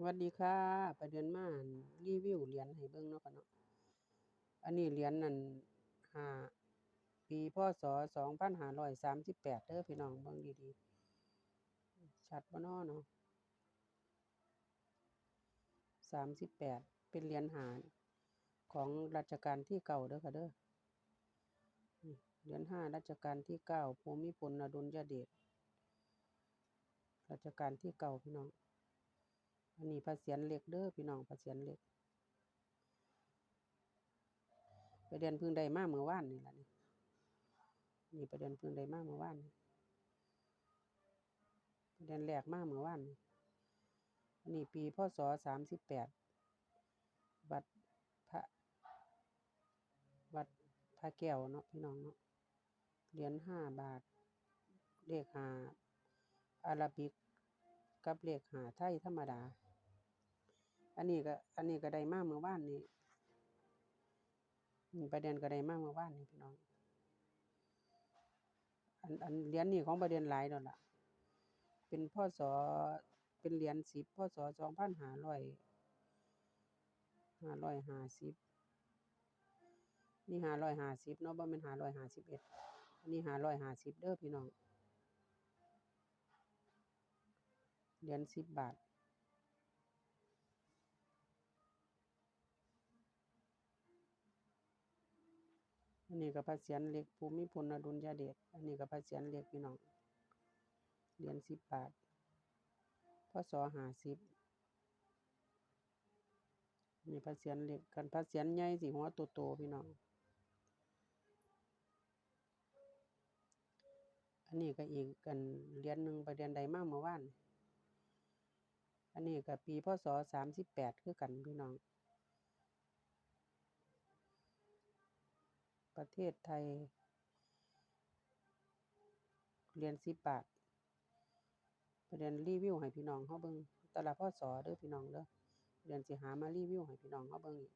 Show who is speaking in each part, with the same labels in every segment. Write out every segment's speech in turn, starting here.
Speaker 1: สวัสดีค่ะประเดือนมานรีวิวเหรียญให้เบิ่งเนาะค่ะเนาะอันนี้เหรียญนั่นห้าปีพ.ศ.2538เด้อพี่น้องเบิ่งดีๆ ชัดบ่น้อเนาะ38เป็นเหรียญหาของรัชกาลที่เก้าเด้อค่ะเด้อเหรียญห้ารัชกาลที่เก้าภูมิพลอดุลยเดชรัชกาลที่เก้าพี่น้อง อันนี้พระเศียรเหล็กเด้อพี่น้องพระเศียรเหล็ก ประเดือนพิ่งได้มากเมื่อวานนี่แหละนี่นี่ประเดือนพิ่งได้มากเมื่อวานประเดือนแรกมากเมื่อวานนี่อันนี้ปีพ.ศ.38วัดพระวัดพระแก้วเนาะพี่น้องเนาะเหรียญห้าบาทเลขหาอาราบิกกับเลขหาไทยธรรมดา อันนี้ก็ อันนี้ก็ได้มากเมื่อวานนี้ประเด็นก็ได้มากเมื่อวานนี้พี่น้อง อันอันเหรียญนี่ของประเด็นหลายนั่นแหละเป็นพ่อสอเป็นเหรียญสิบพ่อสอสองพันห้าร้อยห้าร้อยห้าสิบนี่ห้าร้อยห้าสิบเนาะบ่เป็นห้าร้อยห้าสิบเอ็ดอันนี้ห้าร้อยห้าสิบเด้อพี่น้องเหรียญสิบบาท นนี้ก็พระเศียรเล็กภูมิพลอดุลยเดชอันนี้ก็พระเศียรเล็กพี่น้องเหรียญ10บาทพ.ศ.50นี่พระเศียรเล็กคันพระเศียรใหญ่สิหัวโตๆพี่น้องอันนี้ก็อีกอั่นเหรียญหนึ่งไปเดือนได้มากเมื่อวานอันนี้ก็ปีพ.ศ.38คือกันพี่น้อง ประเทศไทย เหรียญ10บบาทประเดือนรีวิวให้พี่น้องเราเบิ่งแต่ละพ.ศ.เด้อพี่น้องเด้อประเดือนสิหามารีวิวให้พี่น้องเราเบิ่งอีก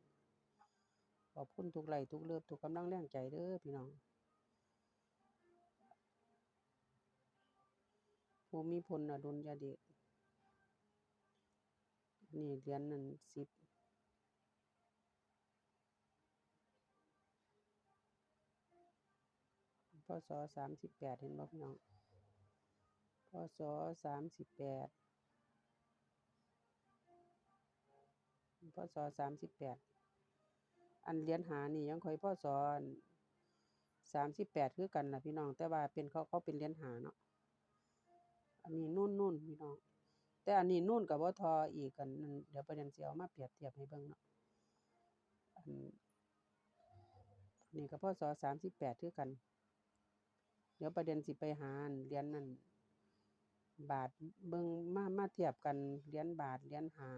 Speaker 1: ขอบคุณทุกไลทุกเลิฟทุกกำลังแรงใจเด้อพี่น้อง ภูมิพลอดุลยเดชนี่เหรียญนั่น10พ. ศ.38เห็นบ่พี่น้องพ.ศ.38พ.ศ.38อันเรียญห้านี่ยังค่อยพ.ศ.อั่น38คือกันล่ะพี่น้อง แต่ว่าเป็นเขาเขาเป็นเรียญห้าเนาะอันนี้นูนๆพี่น้อง แต่อันนี้นูนก็บ่เท่าอีกอัน เดี๋ยวประเดือนสิเอามาเปรียบเทียบให้เบิ่งเนาะอันนี่ก็พ.ศ.38คือกัน ดี๋ยวประเดือนสิไปหาเหรียญนั้นบาทเบิ่งมามาเทียบกันเหรียญบาทเหรียญห้า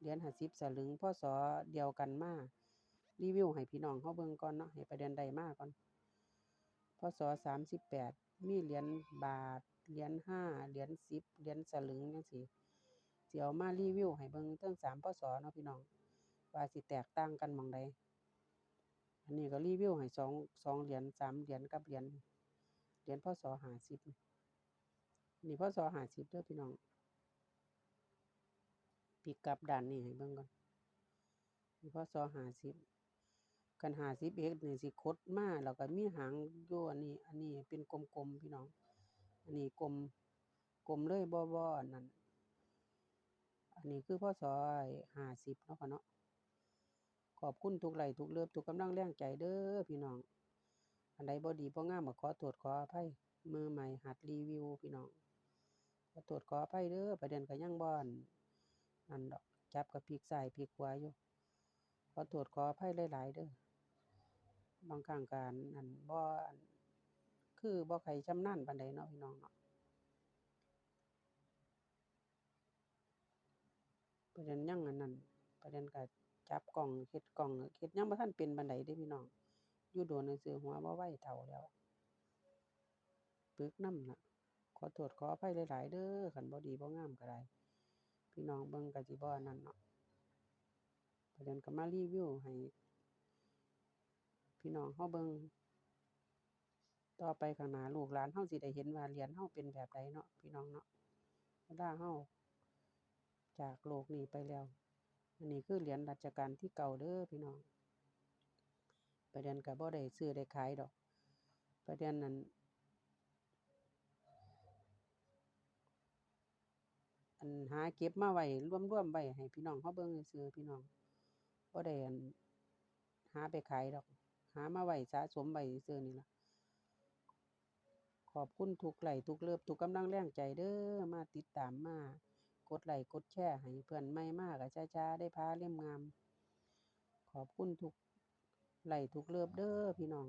Speaker 1: เหรียญ50สลึงพ.ศ.เดียวกันมารีวิวให้พี่น้องเราเบิ่งก่อนเนาะให้ประเดือนได้มากก่อนพ.ศ.38มีเหรียญบาทเหรียญห้าเหรียญ10เหรียญสลึงจังซี้สิเอามารีวิวให้เบิ่งเทิง3พ.ศ.เนาะพี่น้องว่าสิแตกต่างกันม้องใดอันนี้ก็รีวิวให้สองสองเหรียญ3เหรียญกับเหรียญ เรียญพ.ศ.50นี่พ.ศ.50เด้อพี่น้องพลิกกลับด้านนี้ให้เบิ่งก่อนนี่พ.ศ.50คัน 50x นี่สิขดมาแล้วก็มีหางย่อันนี้ อันนี้เป็นกลมๆพี่น้อง อันนี้กลมกลมเลยบ่บ่นนั้นอันนี้คือพ.ศ.ไอ้50เนาะค่ะเนาะขอบคุณทุกไหลทุกเลิฟทุกกำลังแรงใจเด้อพี่น้อง อันใดบ่ดีบ่งามก็ขอโทษขออภัยมือใหม่หัดรีวิวพี่น้องขอโทษขออภัยเด้อประเดือนก็ยังบ่อนนั่นดอกจับก็พลิกซ้ายพลิกขวาอยู่ขอโทษขออภัยหลายๆเด้อบางครั้งก็อั่นอั่นบ่อันคือบ่ค่ชำนาญปานใดเนาะพี่น้องเนาะประเดือนยังอันนั้นประเดือนก็จับกล้องเฮ็ดกล้องเฮ็ดยังบ่ทันเป็นปานใดเดะพี่น้อง อยู่โดนซื่อหัวบ่ไหวเฒ่าแล้วปึกน้ำน่ะ ขอโทษขออภัยหลายๆเด้อคันบ่ดีบ่งามก็ได้ พี่น้องเบิ่งก็สิบ่อันนั้นเนาะประเดือนก็มารีวิวให้ พี่น้องเราเบิ่งต่อไปข้างหน้าลูกหลานเราสิได้เห็นว่าเหรียญเราเป็นแบบใดเนาะพี่น้องเนาะเวลาเราจากโลกนี้ไปแล้ว อันนี้คือเหรียญรัชกาลที่เก่าเด้อพี่น้อง ประเด็นก็บ่ได้ซื้อได้ขายดอก ประเด็นนั้นอันหาเก็บมาไว้รวมๆไว้ให้พี่น้องเขาเบิ่งซื่อพี่น้องบ่ได้อันหาไปขายดอก หามาไว้สะสมไว้ซื่อนี่ล่ะขอบคุณทุกไหลทุกเลิฟทุกกำลังแรงใจเด้อมาติดตามมากดไลค์กดแชร์ให้เพื่อนใหม่มาก็ช้าๆได้พาเล่มงาม ขอบคุณทุก ไหลทุกเลิฟเด้อพี่น้อง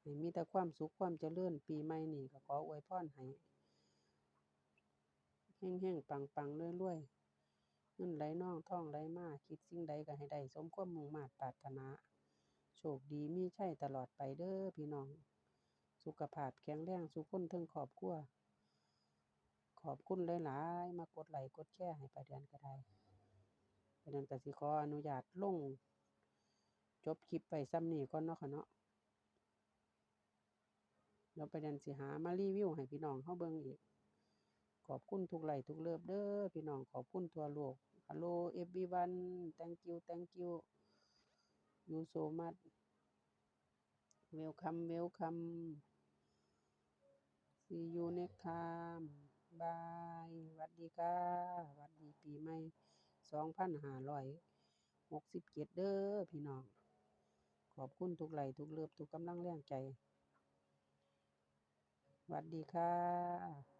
Speaker 1: ให้มีแต่ความสุขความเจริญปีใหม่นี้ก็ขออวยพรให้เฮงๆปังๆรวยๆเงินไหลนองท่องไหลมาคิดสิ่งใดก็ให้ได้สมความมุ่งมา่ปรารถนา โชคดีมีชัยตลอดไปเด้อพี่น้อง สุขภาพแข็งแรงซุคนเทิงครอบครัวขอบคุณหลายๆมากดไลค์กดแชร์ให้ป้าเดือนก็ได้ป้าเดือนกสิขออนุญาตลง จบคลิปไว้ำนี้ก่อนเนาะค่ะเนาะเดี๋ยวป้าเดือนสิหามารีวิวให้พี่น้องเราเบิ่งอีก ขอบคุณทุกไลค์ทุกเลิฟเด้อพี่น้องขอบคุณทั่วโลก Hello everyone thank you thank you you so much welcome welcome see you next time bye หวัดดีค่ะหวัดดีปีใหม่2567เด้อพี่น้อง ขอบคุณทุกไลค์ทุกเลือบทุกกำลังแรงใจสวัดดีค่ะ